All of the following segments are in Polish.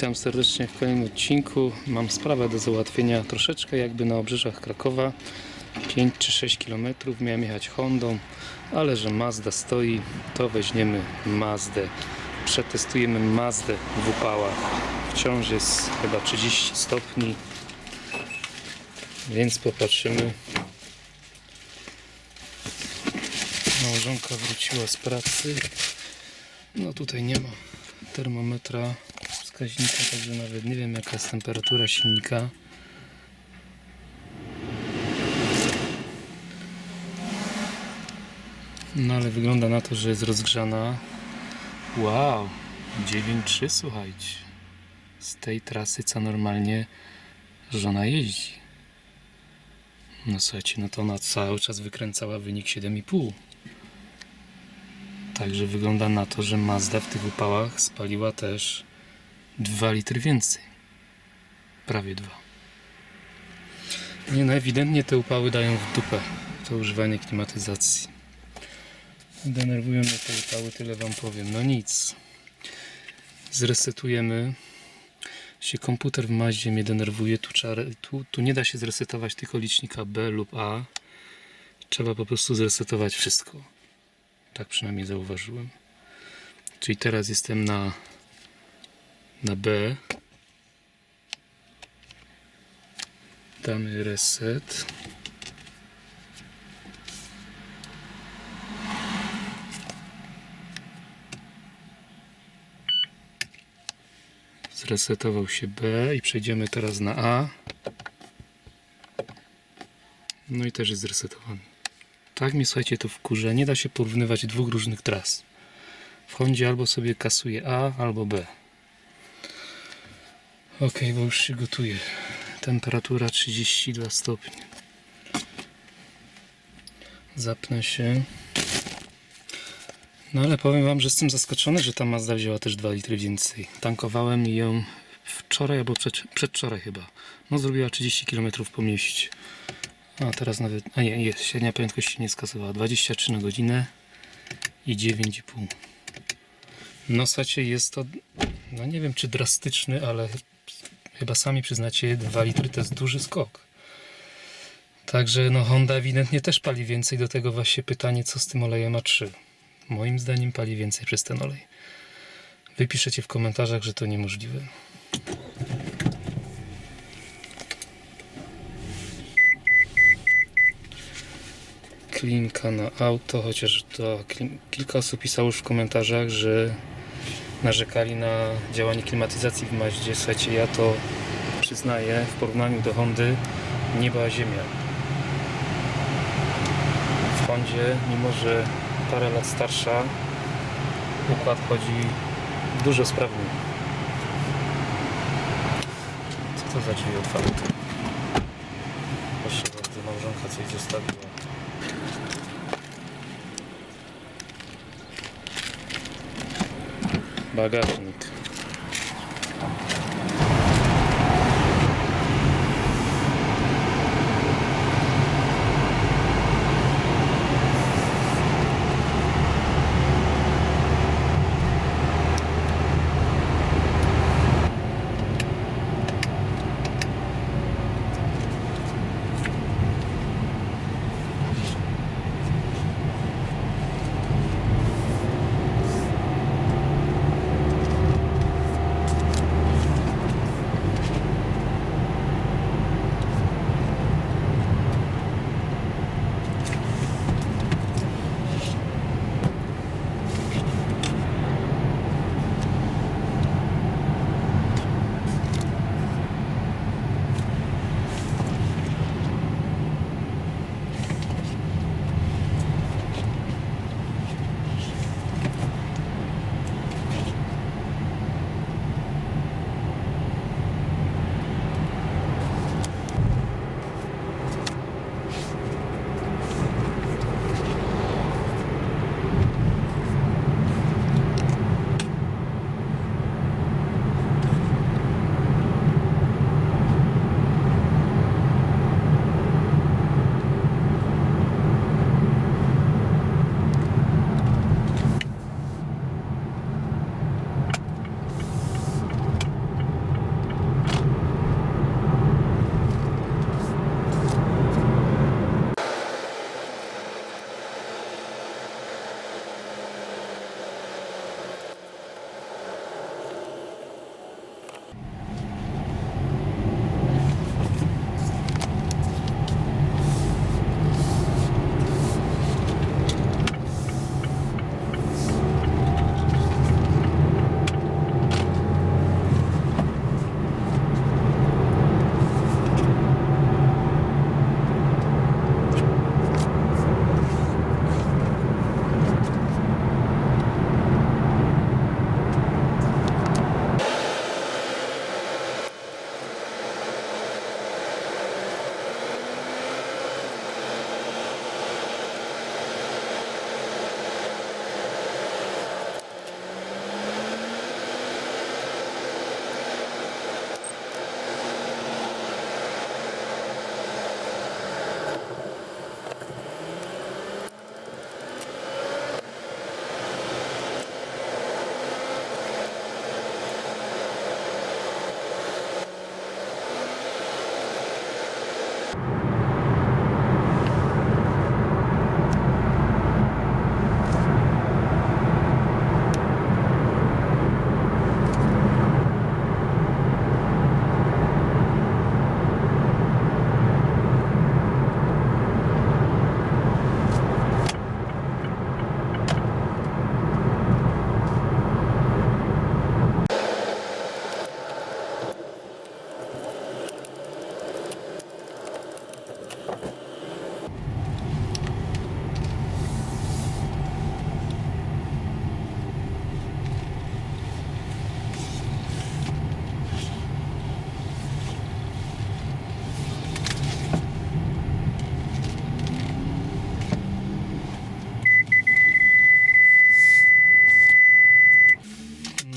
Witam serdecznie w kolejnym odcinku. Mam sprawę do załatwienia troszeczkę jakby na obrzeżach Krakowa. 5 czy 6 km miałem jechać Hondą, ale że Mazda stoi, to weźmiemy Mazdę. Przetestujemy Mazdę w upałach. Wciąż jest chyba 30 stopni, więc popatrzymy. Małżonka wróciła z pracy. No tutaj nie ma termometra wskaźnika, także nawet nie wiem jaka jest temperatura silnika. No ale wygląda na to, że jest rozgrzana. Wow, 9.3 słuchajcie. Z tej trasy co normalnie żona jeździ. No słuchajcie, no to ona cały czas wykręcała wynik 7,5. Także wygląda na to, że Mazda w tych upałach spaliła też 2 litry więcej. Prawie 2. Nie no, ewidentnie te upały dają w dupę to używanie klimatyzacji. Denerwują mnie te upały, tyle wam powiem. No nic. Zresetujemy. Się komputer w Maździe mnie denerwuje. Tu, tu, tu nie da się zresetować tylko licznika B lub A. Trzeba po prostu zresetować wszystko. Tak przynajmniej zauważyłem. Czyli teraz jestem na, na B. Damy reset. Zresetował się B i przejdziemy teraz na A. No i też jest zresetowany. Tak mnie słuchajcie to wkurza. Nie da się porównywać dwóch różnych tras. W Hondzie albo sobie kasuje A, albo B. Ok, bo już się gotuje. Temperatura 32 stopnie. Zapnę się. No ale powiem wam, że jestem zaskoczony, że ta Mazda wzięła też 2 litry więcej. Tankowałem ją wczoraj albo przed, przedwczoraj chyba. No zrobiła 30 km po mieście. A teraz nawet, a nie, jest, średnia prędkość się nie skasowała. 23 na godzinę i 9,5. No słuchajcie, jest to, no nie wiem czy drastyczny, ale chyba sami przyznacie, 2 litry to jest duży skok. Także no Honda ewidentnie też pali więcej, do tego właśnie pytanie, co z tym olejem A3. Moim zdaniem pali więcej przez ten olej. Wypiszecie w komentarzach, że to niemożliwe. Klinka na auto, chociaż to kilka osób pisało już w komentarzach, że narzekali na działanie klimatyzacji w Maździe. Słuchajcie, ja to przyznaję, w porównaniu do Hondy nieba ziemia. W Hondzie, mimo że parę lat starsza, układ chodzi dużo sprawniej. Co to za drzwi otwarte? Proszę bardzo, małżonka coś zostawiła. багажник.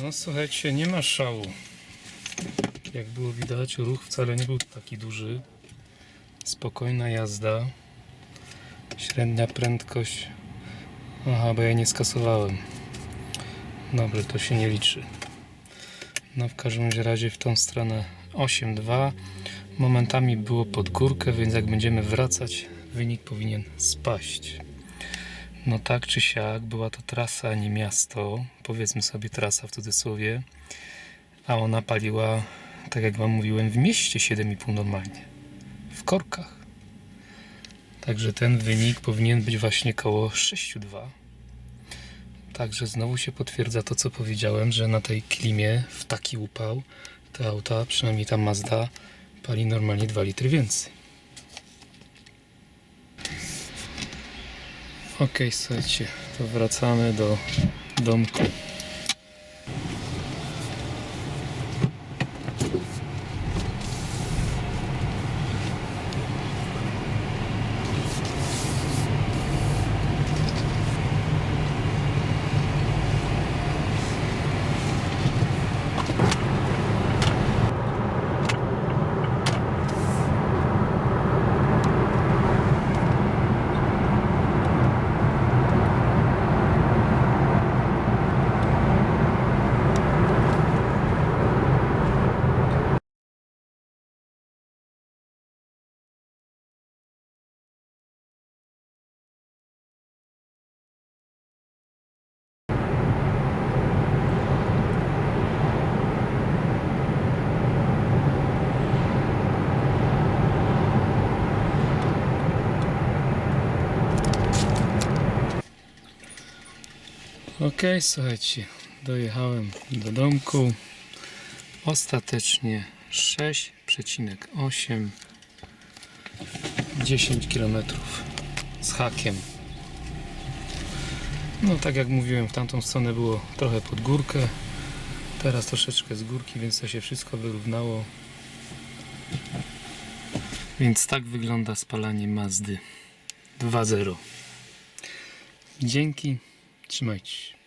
No słuchajcie, nie ma szału. Jak było widać, ruch wcale nie był taki duży. Spokojna jazda. Średnia prędkość. Aha, bo ja nie skasowałem. Dobrze, to się nie liczy. No w każdym razie w tą stronę 8.2. Momentami było pod górkę, więc jak będziemy wracać, wynik powinien spaść. No tak czy siak, była to trasa, a nie miasto. Powiedzmy sobie trasa w cudzysłowie. A ona paliła, tak jak wam mówiłem, w mieście 7,5 normalnie. W korkach. Także ten wynik powinien być właśnie koło 6,2. Także znowu się potwierdza to, co powiedziałem, że na tej klimie w taki upał te auta, przynajmniej ta Mazda, pali normalnie 2 litry więcej. Ok, słuchajcie, to wracamy do domku. Ok, słuchajcie, dojechałem do domku. Ostatecznie 6,8 10 km z hakiem. No tak jak mówiłem, w tamtą stronę było trochę pod górkę. Teraz troszeczkę z górki, więc to się wszystko wyrównało. Więc tak wygląda spalanie Mazdy 2.0. Dzięki, trzymajcie się.